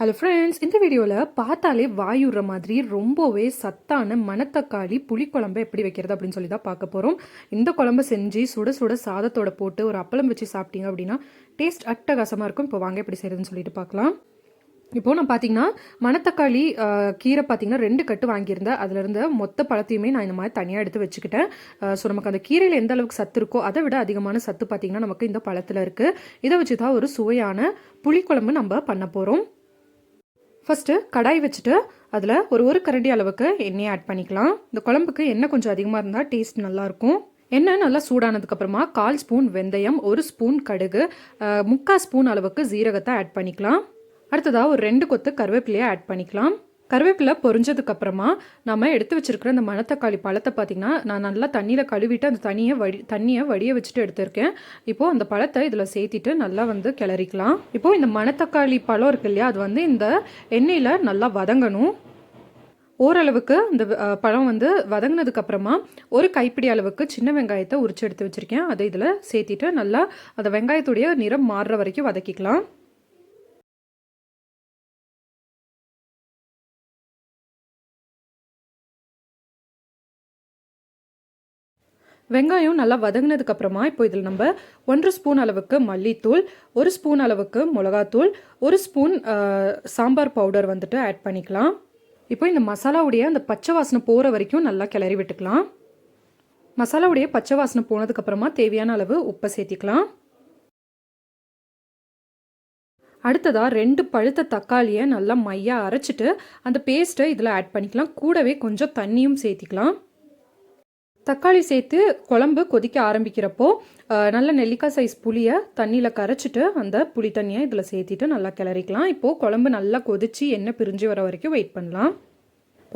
Hello friends இந்த வீடியோவில் பார்த்தாலே வாயுற மாதிரி ரொம்பவே சத்தான மணத்தக்காளி புளிக்குழம்பு எப்படி வைக்கிறது அப்படின்னு சொல்லி தான் பார்க்க போகிறோம் இந்த குழம்பு செஞ்சு சுட சுட சாதத்தோட போட்டு ஒரு அப்பளம் வச்சு சாப்பிட்டீங்க அப்படின்னா டேஸ்ட் அட்டகாசமாக இருக்கும். இப்போ வாங்க எப்படி செய்யறதுன்னு சொல்லிட்டு பார்க்கலாம். இப்போது நான் பார்த்தீங்கன்னா மணத்தக்காளி கீரை பார்த்தீங்கன்னா ரெண்டு கட்டு வாங்கியிருந்தேன். அதுலேருந்து மொத்த பழத்தையுமே நான் இந்த மாதிரி தனியாக எடுத்து வச்சுக்கிட்டேன். ஸோ நமக்கு அந்த கீரையில் எந்த அளவுக்கு சத்து இருக்கோ அதை விட அதிகமான சத்து பார்த்தீங்கன்னா நமக்கு இந்த பழத்தில் இருக்குது இதை வச்சு தான் ஒரு சுவையான புளிக்குழம்பு நம்ம பண்ண போகிறோம் ஃபஸ்ட்டு கடாய் வச்சுட்டு அதில் ஒரு ஒரு கரண்டி அளவுக்கு எண்ணெயை ஆட் பண்ணிக்கலாம். இந்த குழம்புக்கு எண்ணெய் கொஞ்சம் அதிகமாக இருந்தால் டேஸ்ட் நல்லாயிருக்கும். எண்ணெய் நல்லா சூடானதுக்கப்புறமா கால் ஸ்பூன் வெந்தயம் ஒரு ஸ்பூன் கடுகு முக்கால் ஸ்பூன் அளவுக்கு ஜீரகத்தை ஆட் பண்ணிக்கலாம். அடுத்ததாக ஒரு ரெண்டு கொத்து கருவேப்பிலையை ஆட் பண்ணிக்கலாம். கருவேப்பிலை பொறிஞ்சதுக்கப்புறமா நம்ம எடுத்து வச்சுருக்கிற அந்த மணத்தக்காளி பழத்தை பார்த்தீங்கன்னா நான் நல்லா தண்ணியில் கழுவிட்டு அந்த தண்ணியை வடி தண்ணியை வடிய வச்சுட்டு எடுத்திருக்கேன். இப்போது அந்த பழத்தை இதில் சேர்த்திட்டு நல்லா வந்து கிளறிக்கலாம். இப்போது இந்த மணத்தக்காளி பழம் இருக்கு இல்லையா அது வந்து இந்த எண்ணெயில் நல்லா வதங்கணும். ஓரளவுக்கு இந்த பழம் வந்து வதங்கினதுக்கப்புறமா ஒரு கைப்பிடி அளவுக்கு சின்ன வெங்காயத்தை உரிச்சு எடுத்து வச்சுருக்கேன். அதை இதில் சேர்த்திட்டு நல்லா அந்த வெங்காயத்துடைய நிறம் மாறுற வரைக்கும் வதக்கிக்கலாம். வெங்காயம் நல்லா வதங்கினதுக்கு அப்புறமா இப்போ இதில் நம்ம ஒன்று ஸ்பூன் அளவுக்கு மல்லித்தூள் ஒரு ஸ்பூன் அளவுக்கு மிளகாத்தூள் ஒரு ஸ்பூன் சாம்பார் பவுடர் வந்துட்டு ஆட் பண்ணிக்கலாம். இப்போ இந்த மசாலாவுடைய அந்த பச்சை வாசனை போகிற வரைக்கும் நல்லா கிளறி விட்டுக்கலாம். மசாலாவுடைய பச்சை வாசனை போனதுக்கப்புறமா தேவையான அளவு உப்பை சேர்த்திக்கலாம். அடுத்ததாக ரெண்டு பழுத்த தக்காளியை நல்லா மையாக அரைச்சிட்டு அந்த பேஸ்ட்டை இதில் ஆட் பண்ணிக்கலாம். கூடவே கொஞ்சம் தண்ணியும் சேர்த்திக்கலாம். தக்காளி சேர்த்து குழம்பு கொதிக்க ஆரம்பிக்கிறப்போ நல்ல நெல்லிக்காய் சைஸ் புளியை தண்ணியில் கரைச்சிட்டு அந்த புளி தண்ணியை இதில் சேர்த்திட்டு நல்லா கிளறிக்கலாம். இப்போது குழம்பு நல்லா கொதிச்சு எண்ணெய் பிரிஞ்சு வர வரைக்கும் வெயிட் பண்ணலாம்.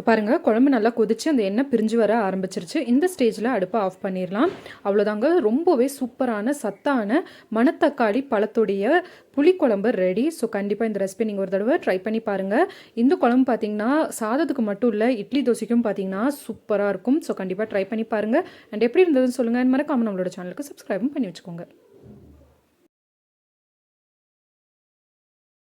இப்போ பாருங்கள் குழம்பு நல்லா கொதிச்சு அந்த எண்ணெய் பிரிஞ்சு வர ஆரம்பிச்சிருச்சு. இந்த ஸ்டேஜில் அடுப்பை ஆஃப் பண்ணிடலாம். அவ்வளோதாங்க ரொம்பவே சூப்பரான சத்தான மணத்தக்காளி பழத்துடைய புளிக்குழம்பு ரெடி ஸோ கண்டிப்பாக இந்த ரெசிபி நீங்கள் ஒரு தடவை ட்ரை பண்ணி பாருங்கள் இந்த குழம்பு பார்த்தீங்கன்னா சாதத்துக்கு மட்டும் இல்லை இட்லி தோசைக்கும் பார்த்தீங்கன்னா சூப்பராக இருக்கும். ஸோ கண்டிப்பாக ட்ரை பண்ணி பாருங்கள் அண்ட் எப்படி இருந்ததுன்னு சொல்லுங்கள் மறக்காமல் நம்மளோட சேனலுக்கு சப்ஸ்கிரைபும் பண்ணி வச்சுக்கோங்க.